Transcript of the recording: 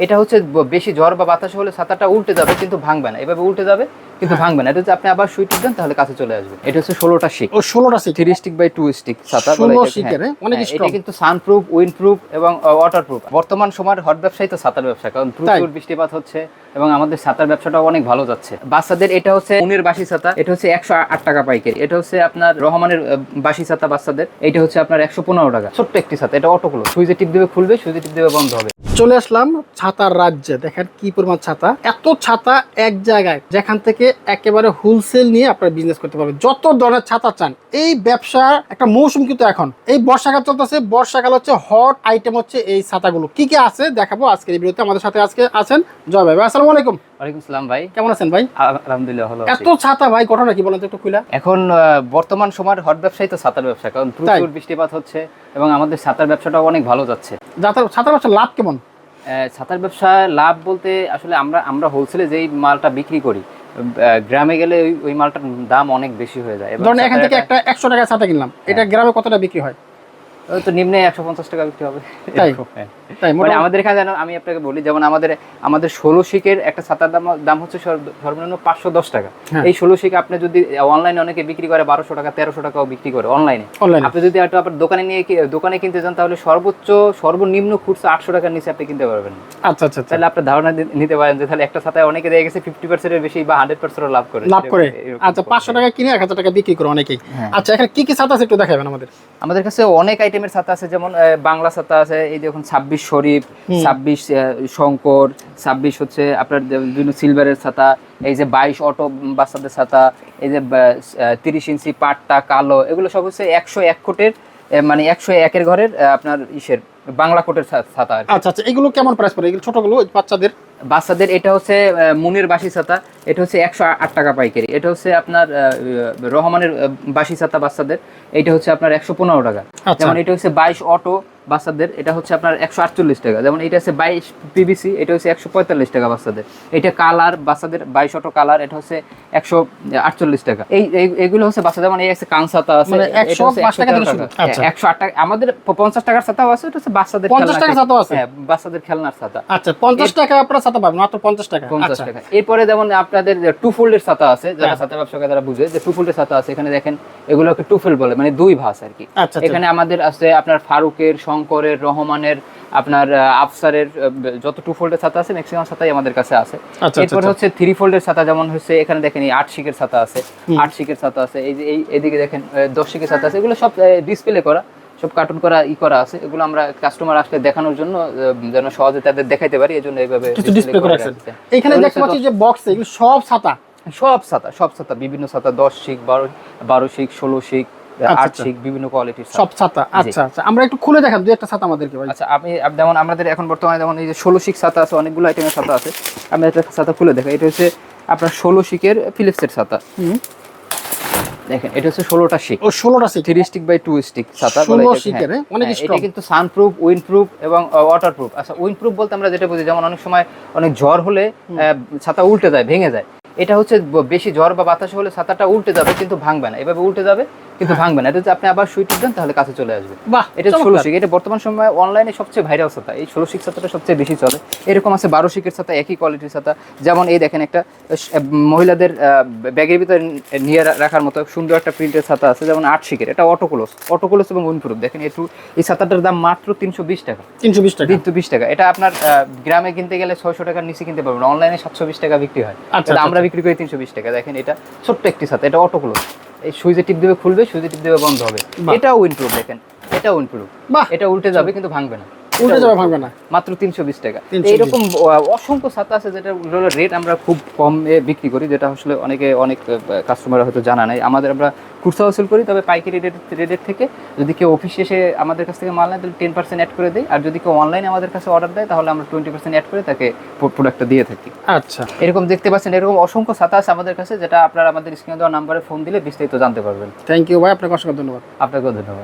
এটা হচ্ছে বেশি ঝড় বা বাতাস হলে ছাতাটা উল্টে যাবে কিন্তু ভাঙবে না। এভাবে উল্টে যাবে কিন্তু হ্যাঁ। ভাঙবে না। এটা হচ্ছে আপনি আবার সুইট দেন তাহলে কাছে চলে আসবে। এটা হচ্ছে ষোলোটা শিক। ও ষোলোটা শিক। Three stick by two stick ছাতা বলে 16 এটাকে, শিকের? অনেক হ্যাঁ, এটা কিন্তু সানপ্রুফ উইন্ডপ্রুফ এবং ওয়াটার প্রুফ বর্তমান সময়ের হট ব্যবসায়ী তো ছাতার ব্যবসা কারণ প্রচুর বৃষ্টিপাত হচ্ছে এবং আমাদের ছাতার ব্যবসাটাও অনেক ভালো যাচ্ছে। বাচ্চাদের এটা হচ্ছে উনের বাসি ছাতা এটা হচ্ছে একশো আট টাকা পাইকারি। এটা হচ্ছে আপনার রহমানের বাসি ছাতা বাচ্চাদের। এটা হচ্ছে আপনার একশো পনেরো টাকা। ছোট্ট একটি ছাতা। এটা অটোগুলো সুইচে টিপ দেবে খুলবে সুইচে টিপ দেবে বন্ধ হবে। চলে আসলাম ছাতার রাজ্যে। দেখেন কি পরিমাণ ছাতা। এত ছাতা এক জায়গায় যেখান থেকে একেবারে হোলসেল নিয়ে আপনারা বিজনেস করতে পারবেন। যত ধরনের ছাতা চান এই ব্যবসা একটা মৌসুম কিন্তু এখন। এই বর্ষাকাল চলতেছে। বর্ষাকাল হচ্ছে হট আইটেম হচ্ছে এই ছাতাগুলো। কি কি আছে দেখাবো আজকের এই ভিডিওতে। আমাদের সাথে আজকে আছেন জয় ভাই, আসসালামু আলাইকুম। ওয়ালাইকুম সালাম ভাই। কেমন আছেন ভাই? আলহামদুলিল্লাহ ভালো এত ছাতা ভাই ঘটনা কি বলেন তো একটু খুলা এখন বর্তমান সময়ের হট ব্যবসায়ী তো ছাতার ব্যবসা কারণ প্রচুর বৃষ্টিপাত হচ্ছে এবং আমাদের ছাতার ব্যবসাটাও অনেক ভালো যাচ্ছে। ছাতার ব্যবসা লাভ কেমন? ছাতার ব্যবসা লাভ বলতে আসলে আমরা আমরা হোলসেলে যেই মালটা বিক্রি করি গ্রামে গেলে ওই মালটার দাম অনেক বেশি হয়ে যায়। ধরেন এখান থেকে একটা একশো টাকা ছাতা কিনলাম এটা গ্রামে কতটা বিক্রি হয়? তো নিম্নে একশো পঞ্চাশ টাকা বিক্রি হবে। তাই? হ্যাঁ। মানে আমাদের এখানে আমি আপনাকে বলি যেমন আমাদের আমাদের ষোলো শিকের একটা ছাতার দাম দাম হচ্ছে সর্বনিম্ন পাঁচশো দশ টাকা। হ্যাঁ। এই ষোলো শিক আপনি যদি অনলাইনে অনেকে বিক্রি করে বারোশো টাকা তেরোশো টাকাও বিক্রি করে অনলাইনে। আপনি যদি একটু আপনার দোকানে নিয়ে দোকানে কিনতে চান তাহলে সর্বোচ্চ সর্বনিম্ন খুচরা আটশো টাকার নিচে আপনি কিনতে পারবেন। আচ্ছা আচ্ছা আচ্ছা। তাহলে আপনার ধারণা নিতে পারেন যে তাহলে একটা ছাতায় অনেকে দিয়ে গেছে ফিফটি পার্সেন্টের বেশি বা হান্ড্রেড পার্সেন্ট লাভ করে। লাভ করে। আচ্ছা পাঁচশো টাকা কিনে এক হাজার টাকা বিক্রি করে অনেকেই। হ্যাঁ। আচ্ছা এখানে কি কি ছাতা আছে একটু দেখাবেন আমাদের? আমাদের কাছে অনেক আইটেমের ছাতা আছে যেমন বাংলা ছাতা আছে এই দেখুন ছাব্বিশ শরীফ ছাব্বিশ শঙ্কর ছাব্বিশ হচ্ছে আপনার বিভিন্ন সিলভারের ছাতা এই যে বাইশ অটো বাচ্চাদের ছাতা এই যে তিরিশ ইঞ্চি পাট্টা কালো এগুলো সব হচ্ছে একশো এক কোটের মানে একশো একের ঘরের আপনার ইসের বাংলা কোটের ছাতা আচ্ছা আচ্ছা এগুলো কেমন প্রাইস পড়ে? এগুলো ছোটগুলো বাচ্চাদের? বাচ্চাদের এটা হচ্ছে মুনের বাসি ছাতা এটা হচ্ছে একশো আট টাকা পাইকারি এটা হচ্ছে আপনার রহমানের বাসি ছাতা বাচ্চাদের এটা হচ্ছে আপনার একশো পনেরো টাকা আচ্ছা। যেমন এটা হচ্ছে বাইশ অটো বাচ্চাদের এটা হচ্ছে আপনার একশো আটচল্লিশ টাকা যেমন এটা হচ্ছে বাইশ পিবিসি এটা হচ্ছে একশো পঁয়তাল্লিশ টাকা বাচ্চাদের এটা কালার বাচ্চাদের বাইশ অটো কালার এটা হচ্ছে একশো আটচল্লিশ টাকা এই এগুলো হচ্ছে বাচ্চাদের মানে এই আছে কান ছাতা আছে মানে এটা 100 হচ্ছে পাঁচ টাকা থেকে 113 শুরু। টাকা। আচ্ছা। একশো আট টাকা আমাদের পঞ্চাশ টাকার ছাতাও আছে এটা হচ্ছে বাচ্চাদের 50 খেলনার টাকার ছাতাও আছে? হ্যাঁ বাচ্চাদের খেলনার ছাতা আচ্ছা পঞ্চাশ টাকা আপনারা ছাতা পাবেন মাত্র পঞ্চাশ টাকা। পঞ্চাশ আচ্ছা। টাকা। এরপরে যেমন আপনাদের টু ফোল্ডের ছাতা আছে যারা হ্যাঁ। ছাতা তারা বুঝে যে টু ফোল্ডের ছাতা আছে এখানে দেখেন এগুলোকে টু ফোল্ড বলে মানে দুই ভাঁজ আর কি। আচ্ছা আচ্ছা। এখানে আমাদের আছে আপনার ফারুকের শঙ্করের রহমানের আপনার আফসারের যত টু ফোল্ডের ছাতা আছে ম্যাক্সিমাম ছাতাই আমাদের কাছে আছে। এরপরে। হচ্ছে থ্রি ফোল্ডের ছাতা যেমন হচ্ছে এখানে দেখেন এই আট শিকের ছাতা আছে। আট শিকের ছাতা আছে। এই যে এই এদিকে দেখেন দশ শিকের ছাতা আছে। এগুলো সব ডিসপ্লে করা। সব কার্টুন করা ই করা আছে এগুলো আমরা কাস্টমার আসলে দেখানোর জন্য যেন সহজে তাদের দেখাইতে পারি এই জন্য এইভাবে কিছু ডিসপ্লে করে করে রাখছেন। এখানে দেখতে পাচ্ছি যে বক্স এগুলো সব ছাতা। সব ছাতা সব ছাতা বিভিন্ন ছাতা দশ শিক বারো বারো শিক ষোলো শিক আচ্ছা, আট আচ্ছা। বিভিন্ন কোয়ালিটির সব ছাতা আচ্ছা আচ্ছা। আমরা একটু খুলে দেখান দুই একটা ছাতা আমাদেরকে ভাই। আচ্ছা আমি যেমন আমাদের এখন বর্তমানে যেমন এই যে ষোলো শিক ছাতা আছে অনেকগুলো আইটেমের ছাতা আছে আমি একটা ছাতা খুলে দেখাই। এটা হচ্ছে আপনার ষোলো শিকের ফিলিপসের ছাতা। হুম। দেখেন এটা হচ্ছে ষোলোটা শিক ও ষোলোটা শিক three stick by two stick ছাতা বলে 16 এটাকে, শিকের? অনেক হ্যাঁ, এটা কিন্তু সানপ্রুফ উইন্ডপ্রুফ এবং ওয়াটার প্রুফ আচ্ছা উইন্ডপ্রুফ বলতে আমরা যেটা বুঝি যেমন অনেক সময় অনেক ঝড় হলে ছাতা উল্টে যায় ভেঙে যায়। এটা হচ্ছে বেশি ঝড় বা বাতাস হলে ছাতাটা উল্টে যাবে কিন্তু ভাঙবে না। এভাবে উল্টে যাবে কিন্তু ভাঙবে না। এটা যদি আপনি আবার সুইচ দেন তাহলে কাছে চলে আসবে। বাহ এটা ষোলো শিক এটা বর্তমান সময়ে অনলাইনে সবচেয়ে ভাইরাল ছাতা। এই ষোলো শিক ছাতাটা সবচেয়ে বেশি চলে। এরকম আছে বারো শিকের ছাতা একই কোয়ালিটির ছাতা। যেমন এই দেখেন একটা মহিলাদের ব্যাগের ভিতরে নিয়ে রাখার মতো সুন্দর একটা প্রিন্টের ছাতা আছে। যেমন আট শিকের এটা অটোকোলস অটোকোলস এবং উইনপ্রুফ দেখেন একটু এই ছাতাটার দাম মাত্র তিনশো বিশ টাকা। তিনশো বিশ টাকা। তিনশো বিশ টাকা। এটা আপনার গ্রামে কিনতে গেলে ছয়শো টাকার নিচে কিনতে পারবেন অনলাইনে সাতশো বিশ টাকা বিক্রি হয়। আচ্ছা, আচ্ছা, আমরা বিক্রি করি তিনশো বিশ টাকা। দেখেন এটা ছোট্ট একটি ছাতা। এটা অটোকোলস এই সুইচে টিপ দেবে খুলবে সুইচে টিপ দেবে বন্ধ হবে। এটাও ইমপ্রুভ দেখেন এটা ইমপ্রুভ বাহ। এটা উল্টে যাবে কিন্তু ভাঙবে না। উল্টে যাবে ভাঙবে না। মাত্র তিনশো বিশ টাকা। 320 এইরকম অসংখ্য ছাতা আছে যেটা রেট আমরা খুব কমে বিক্রি করি যেটা আসলে অনেকে অনেক কাস্টমার হয়তো জানা নাই। আমাদের আমরা খুচরা হাসিল করি তবে পাইকারি রেট রেটের থেকে যদি কেউ অফিসে এসে আমাদের কাছ থেকে মাল নেয় তাহলে টেন পার্সেন্ট অ্যাড করে দিই। আর যদি কেউ অনলাইনে আমাদের কাছে অর্ডার দেয় তাহলে আমরা টোয়েন্টি পার্সেন্ট অ্যাড করে তাকে প্রোডাক্টটা দিয়ে থাকি। আচ্ছা। এরকম দেখতে পাচ্ছেন এরকম অসংখ্য ছাতা আছে আমাদের কাছে যেটা আপনারা আমাদের স্ক্রিনে দেওয়া নাম্বারে ফোন দিলে বিস্তারিত জানতে পারবেন। থ্যাংক ইউ ভাই আপনাকে অসংখ্য ধন্যবাদ। আপনাকেও ধন্যবাদ।